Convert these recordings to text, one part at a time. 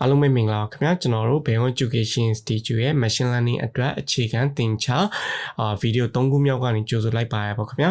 အားလုံးပဲမင်္ဂလာပါခင်ဗျာကျွန်တော်တို့ Bayon Education Institute ရဲ့ Machine Learning အတွက်အခြေခံသင်ချာအာဗီဒီယို၃ခုမြောက်ကနေကြိုဆိုလိုက်ပါရပါခင်ဗျာ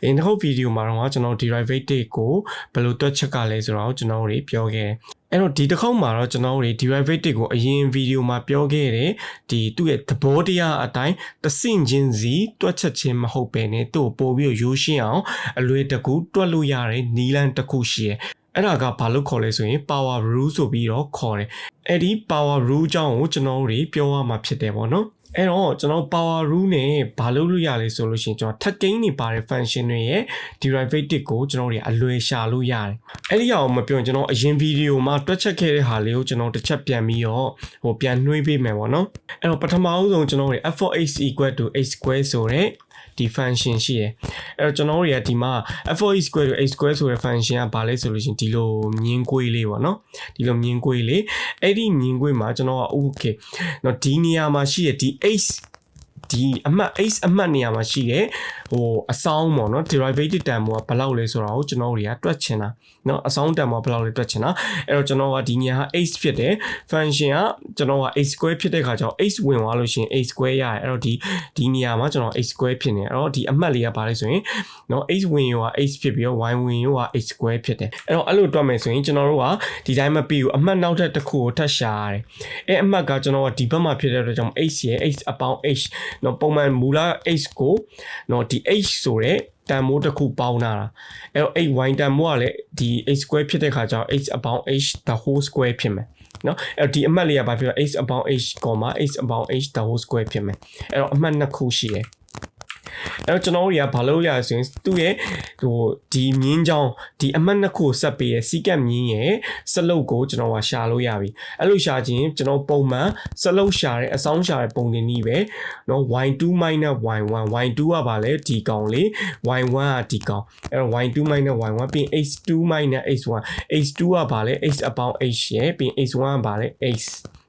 အရင်တစ်ခေါက်ဗီဒီယိုမှာတော့ကျွန်တော် derivative ကိုဘယ်လိုတွက်ချက်ကလဲဆိုတော့ကျွန်တော်တို့ပြောခဲ့အဲ့တော့ဒီတစ်ခေါက်မှာတော့ကျွန်တော်တို့ derivative ကိုအရင်ဗီဒီယိုမှာပြောခဲ့တဲ့ဒီသူ့ရဲ့သဘောတရားအတိုင်းတဆင့်ချင်းစီတွက်ချက်ခြင်းမဟုတ်ပဲねသူ့ကိုပို့ပြီးရိုးရှင်းအောင်အလွယ်တကူတွက်လို့ရတဲ့နီလန်တစ်ခုရှိရဲ့ အဲ့ဒါကဘာလို့ခေါ်လဲဆိုရင် power rule ဆိုပြီးတော့ခေါ်တယ်အဲ့ဒီ power rule အကြောင်းကိုကျွန်တော်တို့ပြောရမှာဖြစ်တယ်ပေါ့နော်အဲ့တော့ကျွန်တော် power rule နဲ့ဘာလုပ်လို့ရလဲဆိုလို့ရှိရင်ကျွန်တော်ထပ်ကိန်းနေပါတဲ့ function တွေရဲ့ derivative ကိုကျွန်တော်တို့အလွယ်ရှာလို့ရတယ်အဲ့ဒီအောင်မပြောရင်ကျွန်တော်အရင်ဗီဒီယိုမှာတွက်ချက်ခဲ့တဲ့ဟာလေးကိုကျွန်တော်တစ်ချက်ပြန်ပြီးတော့ဟိုပြန်နှွှေးပေးမယ်ပေါ့နော်အဲ့တော့ပထမအဆုံးကျွန်တော်တို့ f of x equal to x square ဆိုတဲ့ ဒီ function ရှိရယ်အဲ့တော့ကျွန်တော်တို့တွေကဒီမှာ f(x) square တို့ x square ဆိုတဲ့ function ကဘာလဲဆိုလို့ရှိရင်ဒီလိုမြင်းကွေးလေးပေါ့နော်ဒီလိုမြင်းကွေးလေးအဲ့ဒီမြင်းကွေးမှာကျွန်တော်က okay နော်ဒီနေရာမှာရှိရဒီ x ဒီအမှတ် x အမှတ်နေရာမှာရှိတဲ့ဟိုအစောင်းပေါ့နော် derivative term ကဘယ်လောက်လဲဆိုတာကိုကျွန်တော်တွေကတွက်ချင်တာเนาะအစောင်း term ကဘယ်လောက်လဲတွက်ချင်တာအဲ့တော့ကျွန်တော်ကဒီညဟာ x ဖြစ်တယ် function ကကျွန်တော်က x square ဖြစ်တဲ့ခါကျတော့ x ဝင်သွားလို့ရှိရင် x square ရတယ်အဲ့တော့ဒီဒီနေရာမှာကျွန်တော် x square ဖြစ်နေအဲ့တော့ဒီအမှတ်လေးကဘာလဲဆိုရင်เนาะ x ဝင်ရောက x ဖြစ်ပြီးတော့ y ဝင်ရောက x square ဖြစ်တယ်အဲ့တော့အဲ့လိုတွက်မယ်ဆိုရင်ကျွန်တော်တို့ကဒီတိုင်းမပြီးဘူးအမှတ်နောက်ထပ်တစ်ခုကိုထပ်ရှာရတယ်အဲ့အမှတ်ကကျွန်တော်ကဒီဘက်မှာဖြစ်တဲ့အတွက်ကြောင့် x ရဲ့ x အပေါင်း h เนาะပုံမှန်မူလ h ကိုเนาะဒီ h ဆိုတဲ့ တန်မိုးတစ်ခုပေါင်းတာအဲ့တော့ h y တန်မိုးကလည်းဒီ h square ဖြစ်တဲ့ခါကျတော့ h အပေါင်း h the whole square ဖြစ်မယ်နော်အဲ့တော့ဒီအမှတ်လေးကဘာဖြစ်လဲ h အပေါင်း h, h အပေါင်း h the whole square ဖြစ်မယ်အဲ့တော့အမှတ်နှစ်ခုရှိတယ် အဲ့တော့ကျွန်တော်တို့တွေကဘာလို့ရဆိုရင်သူ့ရဲ့ဟိုဒီမြင်းချောင်းဒီအမှတ်နှစ်ခုဆက်ပေးရဲ့စီကတ်မြင်းရဲ့စလုတ်ကိုကျွန်တော်ကရှာလို့ရပြီအဲ့လိုရှာခြင်းကျွန်တော်ပုံမှန်စလုတ်ရှာတဲ့အဆောင်ရှာတဲ့ပုံတင်နည်းပဲเนาะ y2 y1 y2 ကဘာလဲဒီကောင်လေး y1 ကဒီကောင်အဲ့တော့ y2 y1 ပြီး h2 h1 h2 ကဘာလဲ h အပေါင်း h ရဲ့ပြီး h1 ကဘာလဲ h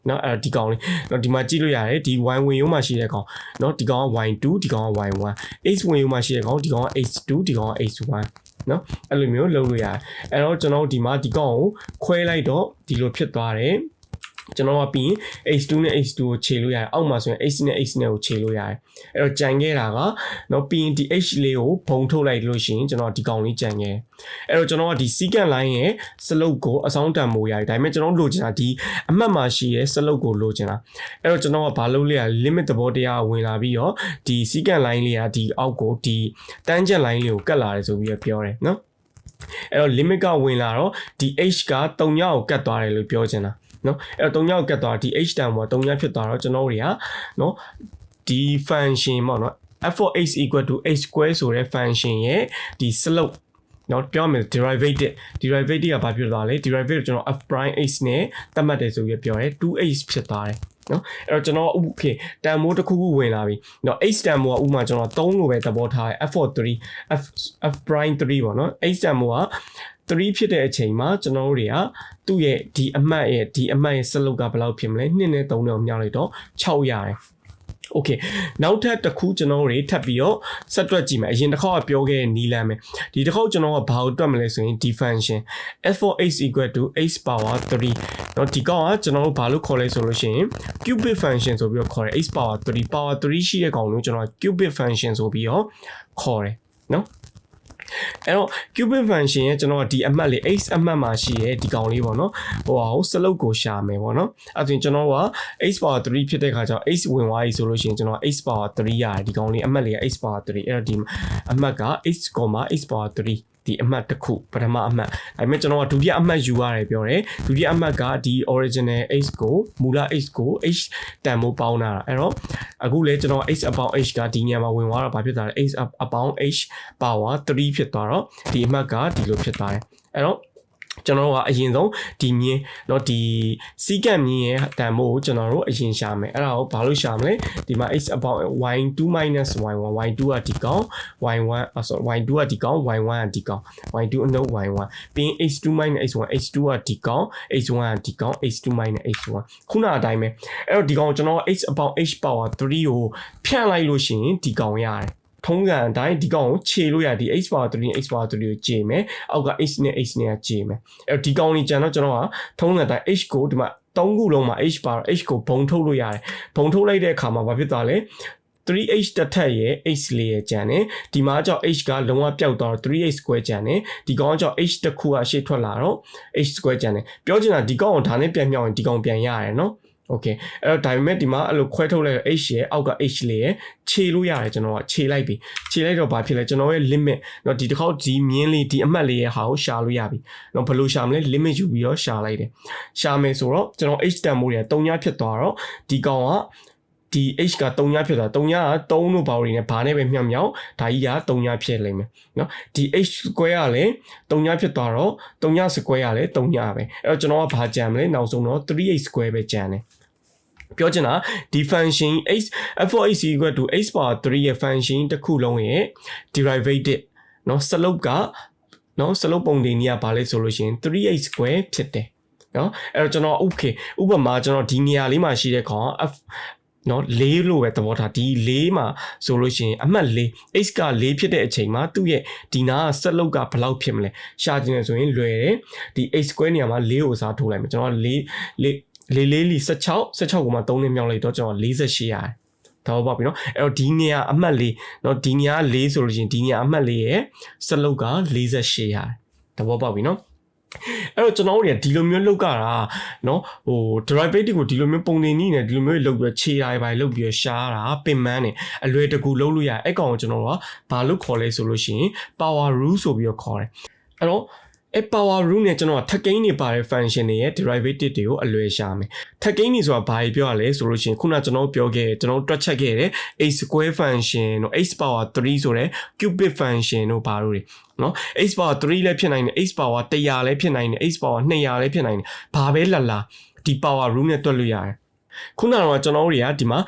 နော်အဲ့ဒီကောင်လေးနော်ဒီမှာကြည့်လို့ရတယ်ဒီ y ဝင်ရုံးမှာရှိတဲ့ကောင်နော်ဒီကောင်က y2 ဒီကောင်က y1 h ဝင်ရုံးမှာရှိတဲ့ကောင်ဒီကောင်က h2 ဒီကောင်က h1 နော်အဲ့လိုမျိုးလုပ်လို့ရတယ်အဲ့တော့ကျွန်တော်ဒီမှာဒီကောင်ကိုခွဲလိုက်တော့ဒီလိုဖြစ်သွားတယ် ကျွန်တော်ကပြီးရင် H2 နဲ့ H2 ကိုခြေလို့ရတယ်အောက်မှာဆိုရင် H နဲ့ H နဲ့ကိုခြေလို့ရတယ်အဲ့တော့ကြံခဲ့တာကနော်ပြီးရင်ဒီ H လေးကိုဘုံထုတ်လိုက်လို့ရှိရင်ကျွန်တော်ဒီကောင်လေးကြံခဲ့အဲ့တော့ကျွန်တော်ကဒီ secant line ရဲ့ slope ကိုအဆောင်တန်မိုးရတယ်ဒါပေမဲ့ကျွန်တော်လိုချင်တာဒီအမှတ်မှာရှိရဲ့ slope ကိုလိုချင်တာအဲ့တော့ကျွန်တော်ကဘာလုပ်လဲ limit သဘောတရားဝင်လာပြီးတော့ဒီ secant line လေးကဒီအောက်ကိုဒီ tangent line လေးကိုကတ်လာတယ်ဆိုပြီးတော့ပြောတယ်နော်အဲ့တော့ limit ကဝင်လာတော့ဒီ h က3ညကိုကတ်သွားတယ်လို့ပြောချင်တာ နော်အဲ့တော့3ညောက်ကတ်သွားဒီ h တန်ပေါ်3ညဖြစ်သွားတော့ကျွန်တော်တွေကနော်ဒီ function ပေါ့နော် f of x equal to h square ဆိုတဲ့ function ရဲ့ဒီ slope နော်ပြောမယ် derivative derivative ကဘာဖြစ်သွားလဲ derivative ကျွန်တော် f prime h နဲ့သတ်မှတ်တယ်ဆိုပြီးပြောတယ် 2h ဖြစ်သွားတယ်နော်အဲ့တော့ကျွန်တော် okay တန်မိုးတစ်ခုခုဝင်လာပြီနော် h တန်မိုးကဥမာကျွန်တော်3လို့ပဲသဘောထားတယ် f for 3 f f prime 3ပေါ့နော် h တန်မိုးက 3ဖြစ်တဲ့အချိန်မှာကျွန်တော်တို့တွေကသူ့ရဲ့ဒီအမှတ်ရဲ့ဒီအမှတ်ရဲ့စလုတ်ကဘယ်လောက်ဖြစ်မလဲ2နဲ့3နဲ့မြောက်လိုက်တော့6ရတယ်โอเคနောက်ထပ်တစ်ခုကျွန်တော်တို့ထပ်ပြီးတော့ဆက်တွက်ကြည့်မယ်အရင်တစ်ခေါက်ကပြောခဲ့တဲ့နီလန်ပဲဒီတစ်ခေါက်ကျွန်တော်ကဘာကိုတွက်မလဲဆိုရင် d function f for h equal to h power 3เนาะဒီကောင်ကကျွန်တော်တို့ဘာလို့ခေါ်လဲဆိုလို့ရှိရင် cubic function ဆိုပြီးတော့ခေါ်တယ် h power 3 power 3ရှိတဲ့ကောင်ကိုကျွန်တော် cubic function ဆိုပြီးတော့ခေါ်တယ်เนาะ အဲ့တော့ cubic function ရဲ့ကျွန်တော်ဒီအမှတ်လေး x အမှတ်မှာရှိရဲ့ဒီကောင်လေးပေါ့နော်ဟိုဟာကိုစလုတ်ကိုရှာမယ်ပေါ့နော်အဲ့ဒါကျွန်တော်က x power 3ဖြစ်တဲ့ခါကျတော့ x ဝင်သွားပြီဆိုလို့ရှိရင်ကျွန်တော် x power 3ရတယ်ဒီကောင်လေးအမှတ်လေး x power 3အဲ့တော့ဒီအမှတ်က x, x power 3ဒီအမှတ်တစ်ခုပထမအမှတ်ဒါပေမဲ့ကျွန်တော်ကဒုတိယအမှတ်ယူရတယ်ပြောတယ်ဒုတိယအမှတ်ကဒီ original h ကိုမူလ h ကို h တန်မိုးပေါင်းတာအဲ့တော့အခုလေကျွန်တော် h အပေါင်း h ကဒီညမှာဝင်သွားတော့ဘာဖြစ်သွားလဲ h အပေါင်း h power 3ဖြစ်သွားတော့ဒီအမှတ်ကဒီလိုဖြစ်သွားတယ်အဲ့တော့ ကျွန်တော်တို့ကအရင်ဆုံးဒီမြင်းเนาะဒီစီးကပ်မြင်းရဲ့တန်ဖိုးကိုကျွန်တော်တို့အရင်ရှာမယ်အဲ့ဒါကိုဘာလို့ရှာမလဲဒီမှာ x about y2 y1 y2 ကဒီကောင် y1 sorry y2 ကဒီကောင် y1 ကဒီကောင် y2 အနှုတ် y1 ပြီးရင် h2 h1 h2 ကဒီကောင် h1 ကဒီကောင် h2 h1 ခုနအတိုင်းပဲအဲ့တော့ဒီကောင်ကျွန်တော် h about h power 3ကိုဖြန့်လိုက်လို့ရှိရင်ဒီကောင်ရတယ် ထုံးစံအတိုင်းဒီကောင်ကိုခြေလို့ရဒီ x power 3နဲ့ x power 3ကိုခြေမယ်အောက်က h နဲ့ h နဲ့ခြေမယ်အဲ့တော့ဒီကောင်လေးကျန်တော့ကျွန်တော်ကထုံးစံအတိုင်း h ကိုဒီမှာသုံးခုလုံးမှာ h ပါတော့ h ကိုဘုံထုတ်လို့ရတယ်ဘုံထုတ်လိုက်တဲ့အခါမှာဘာဖြစ်သွားလဲ 3h တစ်ထက်ရဲ့ h လေးရဲ့ကျန်တယ်ဒီမှာကြောင့် h ကလုံးဝပျောက်သွားတော့ 3h square ကျန်တယ်ဒီကောင်ကကြောင့် h တစ်ခုကရှေ့ထွက်လာတော့ h square ကျန်တယ်ပြောချင်တာဒီကောင်ကိုဒါနဲ့ပြန်မြောက်ရင်ဒီကောင်ပြန်ရရတယ်နော် okay အဲ့တော့ဒါပေမဲ့ဒီမှာအဲ့လိုခွဲထုတ်လိုက်တော့ h ရဲ့အောက်က h လေးရဲ့ခြေလို့ရတယ်ကျွန်တော်ကခြေလိုက်ပြီခြေလိုက်တော့ဘာဖြစ်လဲကျွန်တော်ရဲ့ limit เนาะဒီတစ်ခေါက်ဒီမြင်းလေးဒီအမှတ်လေးရဲ့ဟာကိုရှာလို့ရပြီเนาะဘယ်လိုရှာမလဲ limit ယူပြီးတော့ရှာလိုက်တယ်ရှာမယ်ဆိုတော့ကျွန်တော် h တန်မိုးတွေက3ညဖြစ်သွားတော့ဒီကောင်ကဒီ h က3ညဖြစ်သွား3ညက3တို့ဘာတွေနဲ့ဘာနဲ့ပဲမြောက်မြောက်ဒါကြီးက3ညဖြစ်လိမ့်မယ်เนาะဒီ h square ကလည်း3ညဖြစ်သွားတော့3ည square ကလည်း3ညပဲအဲ့တော့ကျွန်တော်ကဘာကြံမလဲနောက်ဆုံးတော့ 3h square ပဲကြံတယ် ပြောချင်တာဒီ function h f4h equal to h power 3ရဲ့ function တစ်ခုလုံးရဲ့ derivative เนาะ slope ကเนาะ slope ပုံတင်ကြီးကဘာလဲဆိုလို့ရှိရင် 3h square ဖြစ်တယ်เนาะအဲ့တော့ကျွန်တော် okay ဥပမာကျွန်တော်ဒီနေရာလေးမှာရှိတဲ့ကောင် f နော်၄လို့ပဲသဘောထားဒီ၄မှာဆိုလို့ရှိရင်အမှတ်၄ x က၄ဖြစ်တဲ့အချိန်မှာသူ့ရဲ့ဒီနာကဆက်လုတ်ကဘယ်လောက်ဖြစ်မလဲရှာကြည့်နေဆိုရင်လွယ်တယ်ဒီ x square နေရာမှာ၄ကိုစားထိုးလိုက်မယ်ကျွန်တော်၄၄ လေးလေးလီ16 16ကိုမှ3နဲ့မြောက်လိုက်တော့ကျွန်တော်48ရတယ်တော့ပေါ့ပြီနော်အဲ့တော့ဒီနေရာအမှတ်လေးเนาะဒီနေရာ၄ဆိုလို့ရှိရင်ဒီနေရာအမှတ်လေးရဲ့စလုတ်က48ရတယ်တဘောပေါက်ပြီနော်အဲ့တော့ကျွန်တော်တို့တွေကဒီလိုမျိုးလောက်ကြတာเนาะဟို derivative ကိုဒီလိုမျိုးပုံနေနည်းနဲ့ဒီလိုမျိုးလောက်ပြီးခြေရပါလောက်ပြီးရှားတာပင်မန်းနေအလွယ်တကူလောက်လို့ရအဲ့ကောင်ကိုကျွန်တော်တို့ကဘာလို့ခေါ်လဲဆိုလို့ရှိရင် power rule ဆိုပြီးတော့ခေါ်တယ်အဲ့တော့ အဲ power rule နဲ့ကျွန်တော်ကထက်ကိန်းနေပါတဲ့ function တွေရဲ့ derivative တွေကိုအလွယ်ရှာမယ်ထက်ကိန်းနေဆိုတာဘာကြီးပြောရလဲဆိုလို့ရှိရင်ခုနကျွန်တော်ပြောခဲ့ကျွန်တော်တွက်ချက်ခဲ့တဲ့ a square function တို့ x power 3ဆိုတဲ့ cubic function တို့ဘာလို့တွေနော် x power 3လည်းဖြစ်နိုင်တယ် x power 100လည်းဖြစ်နိုင်တယ် x power 200လည်းဖြစ်နိုင်တယ်ဘာပဲလာလာဒီ power rule နဲ့တွက်လို့ရတယ်ခုနကတော့ကျွန်တော်တို့တွေကဒီမှာ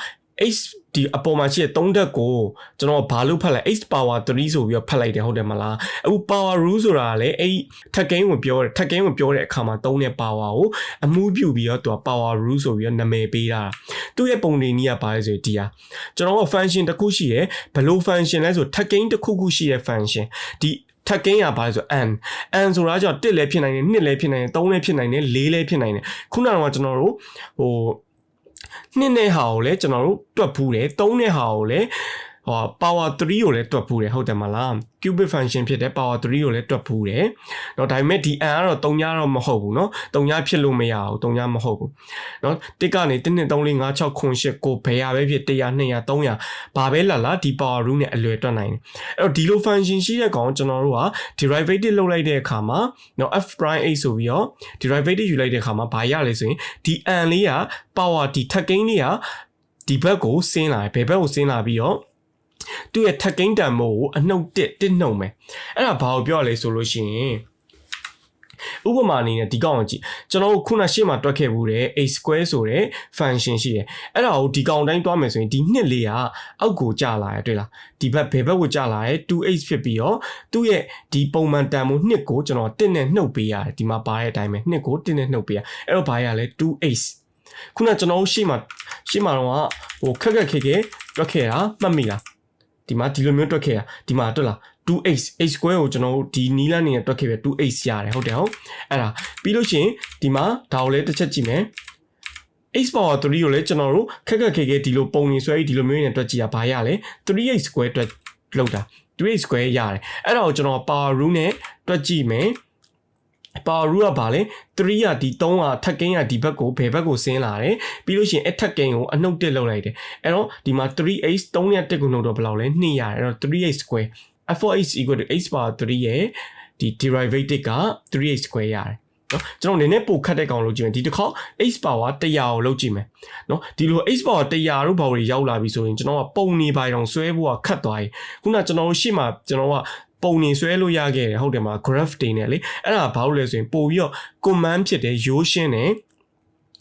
x ဒီအပေါ်မှာရှိတဲ့3ဓာတ်ကိုကျွန်တော်ဘာလို့ဖတ်လိုက် x power 3ဆိုပြီးတော့ဖတ်လိုက်တယ်ဟုတ်တယ်မလားအခု power rule ဆိုတာကလည်းအဲ့ထက်ကိန်းကိုပြောတယ်ထက်ကိန်းကိုပြောတဲ့အခါမှာသုံးတဲ့ power ကိုအမှုပြုပြီးတော့သူက power rule ဆိုပြီးတော့နာမည်ပေးတာသူ့ရဲ့ပုံတွေနည်းကဘာလဲဆိုဒီဟာကျွန်တော်က function တစ်ခုရှိတယ်ဘယ်လို function လဲဆိုထက်ကိန်းတစ်ခုခုရှိတဲ့ function ဒီထက်ကင်းရပါလဲဆို n n ဆိုတာကြောင့်1လည်းဖြစ်နိုင်တယ်2လည်းဖြစ်နိုင်တယ်3လည်းဖြစ်နိုင်တယ်4လည်းဖြစ်နိုင်တယ်ခုနကတော့ကျွန်တော်တို့ဟို နှစ်နဲ့ဟာကိုလည်းကျွန်တော်တို့တွက်ဖူးတယ်သုံးနဲ့ဟာကိုလည်း ဟော power 3ကိုလည်းတွက်ဖူးတယ်ဟုတ်တယ်မလား cubic function ဖြစ်တဲ့ power 3ကိုလည်းတွက်ဖူးတယ်เนาะဒါပေမဲ့ဒီ n ကတော့3ညတော့မဟုတ်ဘူးเนาะ3ညဖြစ်လို့မရဘူး3ညမဟုတ်ဘူးเนาะတစ်ကနေ1 2 3 4 5 6 9 10ကိုဘယ်ရပဲဖြစ်100 200 300ဘာပဲလာလာဒီ power rule နဲ့အလွယ်တွက်နိုင်တယ်အဲ့တော့ဒီလို function ရှိတဲ့ကောင်ကျွန်တော်တို့က derivative လုပ်လိုက်တဲ့အခါမှာเนาะ f prime a ဆိုပြီးတော့ derivative ယူလိုက်တဲ့အခါမှာဘာရလဲဆိုရင်ဒီ n လေးက power ဒီထက်ကိန်းလေးကဒီဘက်ကိုဆင်းလာတယ်ဘယ်ဘက်ကိုဆင်းလာပြီးတော့ သူ့ရဲ့ထက်ကိန်းတန်မို့ကိုအနှုတ်တစ်တစ်နှုံမယ်အဲ့ဒါဘာကိုပြောရလဲဆိုလို့ရှိရင်ဥပမာအနေနဲ့ဒီကောင်ကိုကြည့်ကျွန်တော်တို့ခုနရှေ့မှာတွက်ခဲ့ဘူးတဲ့ a square ဆိုတဲ့ function ရှိတယ်အဲ့ဒါကိုဒီကောင်တိုင်းတွားမယ်ဆိုရင်ဒီနှစ်လေးကအောက်ကိုကျလာရတွေ့လားဒီဘက်ဘယ်ဘက်ကိုကျလာရဲ 2h ဖြစ်ပြီးတော့သူ့ရဲ့ဒီပုံမှန်တန်ဖိုးနှစ်ကိုကျွန်တော်1နဲ့နှုတ်ပေးရတယ်ဒီမှာပါတဲ့အတိုင်းပဲနှစ်ကို1နဲ့နှုတ်ပေးရအဲ့တော့ဘာရလဲ 2h ခုနကျွန်တော်တို့ရှေ့မှာရှေ့မှာတော့ဟိုခက်ခက်ခဲခဲတွက်ခဲ့တာမှတ်မိလား ဒီမှာဒီလိုမျိုးတွက်ခဲ့တာဒီမှာတွက်လား 2h h square ကိုကျွန်တော်တို့ဒီနီးလန်းနေနဲ့တွက်ခဲ့ပြ 2h ရတယ်ဟုတ်တယ်ဟုတ်အဲ့ဒါပြီးလို့ရှိရင်ဒီမှာဒါကိုလည်းတစ်ချက်ကြည့်မယ် x power 3ကိုလည်းကျွန်တော်တို့ခက်ခက်ခဲခဲဒီလိုပုံနေဆွဲပြီးဒီလိုမျိုးနဲ့တွက်ကြည့်ရဘာရလဲ 3h square တွက်လောက်တာ 3h square ရတယ်အဲ့ဒါကိုကျွန်တော် power rule နဲ့တွက်ကြည့်မယ် power rule ကဘာလဲ3ကဒီ3ကထက်ကိန်းကဒီဘက်ကိုဘယ်ဘက်ကိုဆင်းလာတယ်ပြီးလို့ရှိရင်အထက်ကိန်းကိုအနှုတ်တက်လောက်လိုက်တယ်အဲ့တော့ဒီမှာ 3h 3နဲ့တက်ကိုနှုတ်တော့ဘယ်လောက်လဲ2ရတယ်အဲ့တော့ 3h square f4h equal to h power 3ရဲ့ဒီ derivative က 3h square ရတယ်နော်ကျွန်တော်နည်းနည်းပိုခတ်တဲ့ကောင်လုပ်ကြည့်မယ်ဒီတစ်ခေါက် h power 100ကိုလုပ်ကြည့်မယ်နော်ဒီလို h power 100တို့ဘာတွေရောက်လာပြီဆိုရင်ကျွန်တော်ကပုံနေပါအောင်ဆွဲဖို့ကခတ်သွားပြီခုနကျွန်တော်တို့ရှေ့မှာကျွန်တော်က ပုံနေဆွဲလို့ရခဲ့တယ်ဟုတ်တယ်မလား graph တွေနဲ့လေအဲ့ဒါဘာလို့လဲဆိုရင်ပို့ပြီးတော့ command ဖြစ်တဲ့ရိုးရှင်းတယ်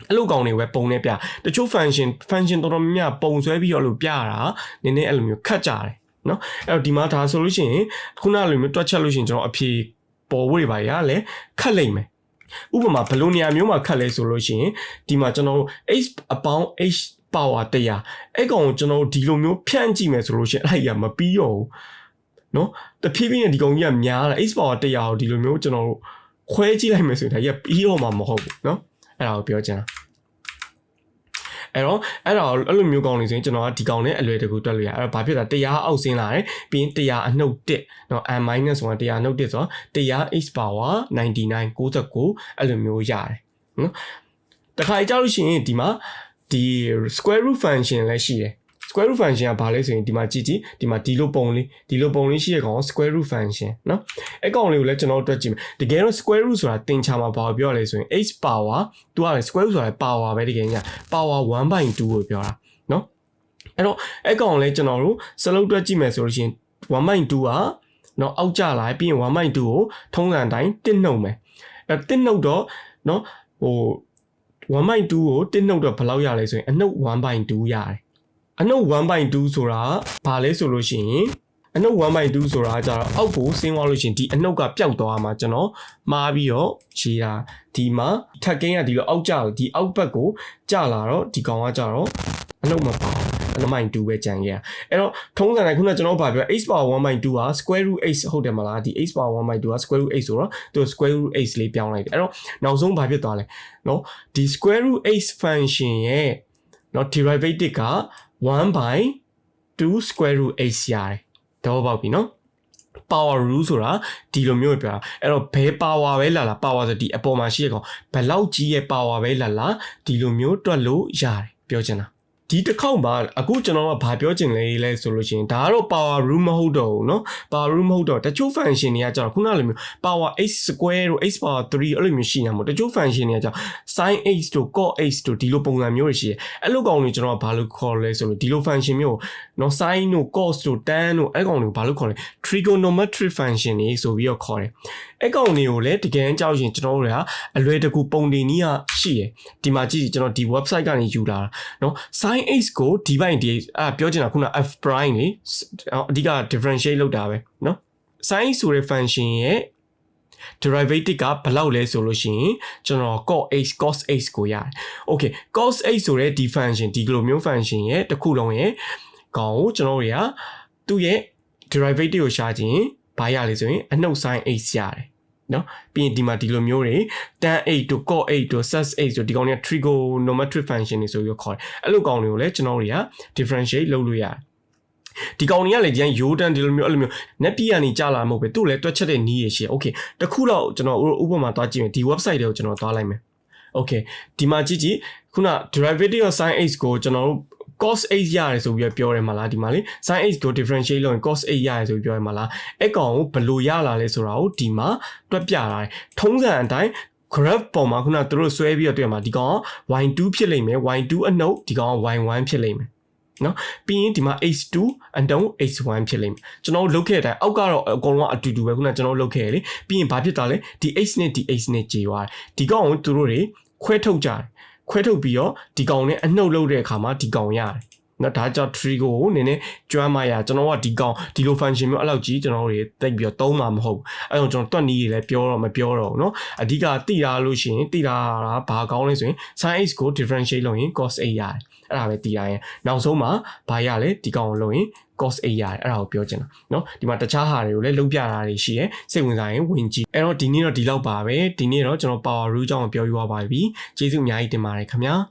အဲ့လိုကောင်တွေပဲပုံနဲ့ပြတချို့ function function တော်တော်များများပုံဆွဲပြီးတော့လို့ပြတာနည်းနည်းအဲ့လိုမျိုးခတ်ကြတယ်နော်အဲ့တော့ဒီမှာဒါဆိုလို့ရှိရင်ခုနလိုမျိုးတွက်ချက်လို့ရှိရင်ကျွန်တော်အဖြေပေါ်ဝေးပါရလဲခတ်လိုက်မယ်ဥပမာဘယ်လိုနေရာမျိုးမှာခတ်လဲဆိုလို့ရှိရင်ဒီမှာကျွန်တော်တို့ h အပေါင်း h power 100အဲ့ကောင်ကိုကျွန်တော်တို့ဒီလိုမျိုးဖြန့်ကြည့်မယ်ဆိုလို့ရှိရင်အဲ့ဒါမပြီးတော့ဘူး နော်တဖြည်းဖြည်းနဲ့ဒီကောင်ကြီးကများလာ h power 100ကိုဒီလိုမျိုးကျွန်တော်တို့ခွဲကြည့်လိုက်မယ်ဆိုရင်ဒါကြီးကပြီးတော့မှမဟုတ်ဘူးနော်အဲ့ဒါကိုပြောချင်တာ အဲ့တော့အဲ့ဒါအဲ့လိုမျိုးကောင်းနေဆိုရင်ကျွန်တော်ကဒီကောင်နဲ့အလွယ်တကူတွက်လို့ရအဲ့တော့ဘာဖြစ်တာတရားအောက်ဆင်းလာတယ်ပြီးရင်တရားအနှုတ်1เนาะ n minus 1တရားအနှုတ်1ဆိုတော့တရား x power 99 69အဲ့လိုမျိုးရတယ်နော်တခါကြောက်လို့ရှိရင်ဒီမှာဒီ square root function လည်းရှိတယ် square root function ကဘာလဲဆိုရင်ဒီမှာကြည့်ကြည့်ဒီမှာဒီလိုပုံလေးဒီလိုပုံလေးရှိတဲ့ကောင် square root function เนาะအဲ့ကောင်လေးကိုလည်းကျွန်တော်တို့တွက်ကြည့်မယ်တကယ်တော့ square root ဆိုတာသင်္ချာမှာဘာကိုပြောရလဲဆိုရင် h power သူကလည်း square root ဆိုတာ power ပဲတကယ်ညာ power 1/2ကိုပြောတာเนาะအဲ့တော့အဲ့ကောင်လည်းကျွန်တော်တို့စလုံးတွက်ကြည့်မယ်ဆိုလို့ရှိရင်1/2ကเนาะအောက်ကျလာပြီးရင်1/2ကိုထုံးစံအတိုင်းတစ်နှုတ်မယ်အဲ့တစ်နှုတ်တော့เนาะဟို1/2ကိုတစ်နှုတ်တော့ဘယ်လောက်ရလဲဆိုရင်အနှုတ်1/2ရတယ် အနှုတ်1.2ဆိုတာဘာလဲဆိုလို့ရှိရင်အနှုတ်1.2ဆိုတာကျတော့အောက်ကိုဆင်းသွားလို့ရှိရင်ဒီအနှုတ်ကပျောက်သွားမှာကျွန်တော်မှားပြီးတော့ရေးတာဒီမှာထက်ကင်းကဒီလိုအောက်ကျဒီအောက်ဘက်ကိုကျလာတော့ဒီကောင်ကကျတော့အနှုတ်မပါအနမိုင်2ပဲကြံခဲ့ရအဲ့တော့ထုံးစံတိုင်းခုနကျွန်တော်ဗာပြော x power 1/2က square root x ဟုတ်တယ်မလားဒီ x power 1/2က square root x ဆိုတော့သူ square root x လေးပြောင်းလိုက်တယ်အဲ့တော့နောက်ဆုံးဗာဖြစ်သွားလဲနော်ဒီ square root x function ရဲ့နော် derivative က 1 by 2 square root h ရတယ်တော့ပေါက်ပြီနော် power rule ဆိုတာဒီလိုမျိုးပြောတာအဲ့တော့ဘယ် power ပဲလာလာ power ဆိုဒီအပေါ်မှာရှိရကောင်ဘယ်လောက်ကြီးရဲ့ power ပဲလာလာဒီလိုမျိုးတွက်လို့ရတယ်ပြောချင်တာ ဒီတစ်ခေါက်မှာအခုကျွန်တော်ကဘာပြောချင်လဲလဲဆိုလို့ရှိရင်ဒါကတော့ power rule မဟုတ်တော့ဘူးเนาะ power rule မဟုတ်တော့တချို့ function တွေကကျတော့ခုနလိုမျိုး power h square တို့ h power 3အဲ့လိုမျိုးရှိနေမှာတချို့ function တွေကကျတော့ sin h တို့ cos h တို့ဒီလိုပုံစံမျိုးတွေရှိတယ်အဲ့လိုကောင်တွေကျွန်တော်ကဘာလို့ခေါ်လဲဆိုလို့ဒီလို function မျိုးเนาะ sin တို့ cos တို့ tan တို့အဲ့ကောင်တွေကိုဘာလို့ခေါ်လဲ trigonometric function တွေဆိုပြီးတော့ခေါ်တယ် အဲ့ကောင်တွေကိုလည်းတကယ်ကြောက်ရင်ကျွန်တော်တို့ကအလွယ်တကူပုံတင်နည်းရှိတယ်ဒီမှာကြည့်ကျွန်တော်ဒီ website ကနေယူလာတာเนาะ sin h ကိုဒီဘိုင်းဒီအာပြောချင်တာခုန f prime လေအဓိက differentiate လုပ်တာပဲเนาะ sin h ဆိုတဲ့ function ရဲ့ derivative ကဘယ်လောက်လဲဆိုလို့ရှိရင်ကျွန်တော် cos h cos h ကိုရတယ်။ Okay cos h ဆိုတဲ့ဒီ function ဒီလိုမျိုး function ရဲ့တစ်ခုလုံးရဲ့ကောင်ကိုကျွန်တော်တွေကသူ့ရဲ့ derivative ကိုရှာခြင်းဘာရလဲဆိုရင်အနှုတ် sin h ရတယ် နော်ပြီးရင်ဒီမှာဒီလိုမျိုးတွေ tan 8တို့ cos 8တို့ sec 8တို့ဒီကောင်တွေက trigonometric function တွေဆိုပြီးခေါ်တယ်အဲ့လိုကောင်တွေကိုလည်းကျွန်တော်တွေက differentiate လုပ်လို့ရတယ်ဒီကောင်တွေကလည်းကျန်ရိုးတန်းဒီလိုမျိုးအဲ့လိုမျိုး net ပြကနေကြာလာမဟုတ်ပဲသူ့လည်းတွက်ချက်တဲ့နီးရရှိ Okay တခုတော့ကျွန်တော်ဥပမာသွားကြည့်မယ်ဒီ website တွေကိုကျွန်တော်သွားလိုက်မယ် Okay ဒီမှာကြည့်ကြည့်ခုန derivative of sin h ကိုကျွန်တော်တို့ cos 8ရတယ်ဆိုပြီးပြောတယ်မလားဒီမှာလေ sin h ကို differentiate လုပ်ရင် cos 8ရတယ်ဆိုပြီးပြောရမှာလားအဲ့ကောင်ကိုဘယ်လိုရလာလဲဆိုတာကိုဒီမှာတွက်ပြတာတယ်ထုံးစံအတိုင်း graph ပေါ်မှာခုနသူတို့ဆွဲပြီးတော့တွေ့မှာဒီကောင်က y2 ဖြစ်လိမ့်မယ် y2 အနှုတ်ဒီကောင်က y1 ဖြစ်လိမ့်မယ်နော်ပြီးရင်ဒီမှာ h2 အတုံး h1 ဖြစ်လိမ့်မယ်ကျွန်တော်လုပ်ခဲ့တဲ့အတိုင်းအောက်ကတော့အကုန်လုံးအတူတူပဲခုနကျွန်တော်လုပ်ခဲ့ရလေပြီးရင်ဘာဖြစ်တာလဲဒီ h နဲ့ဒီ h နဲ့ကြေသွားတယ်ဒီကောင်ကိုသူတို့တွေ ခွဲထုတ်ကြတယ်ခွဲထုတ်ပြီးတော့ဒီကောင်နဲ့အနှုတ်လုပ်တဲ့အခါမှာဒီကောင်ရတယ် နော်ဒါကြောင့် tree ကိုနည်းနည်းကျွမ်းမရကျွန်တော်ကဒီကောင်ဒီလို function မျိုးအဲ့လောက်ကြီးကျွန်တော်တို့တိတ်ပြီးတော့သုံးမှာမဟုတ်အဲ့တော့ကျွန်တော်တွက်နီးတွေလည်းပြောတော့မပြောတော့ဘူးเนาะအဓိကတိတာလို့ရှိရင်တိတာကဘာကောင်းလဲဆိုရင် sin h ကို differentiate လုပ်ရင် cos a ရတယ်အဲ့ဒါပဲတိတာရင်နောက်ဆုံးမှာဘာရလဲဒီကောင်ကိုလုပ်ရင် cos a ရတယ်အဲ့ဒါကိုပြောချင်တာเนาะဒီမှာတခြားဟာတွေကိုလည်းလုံးပြတာတွေရှိရဲစိတ်ဝင်စားရင်ဝင်ကြည့်အဲ့တော့ဒီနေ့တော့ဒီလောက်ပါပဲဒီနေ့တော့ကျွန်တော် power rule ကြောင်းကိုပြောပြသွားပါပြီကျေးဇူးအများကြီးတင်ပါတယ်ခင်ဗျာ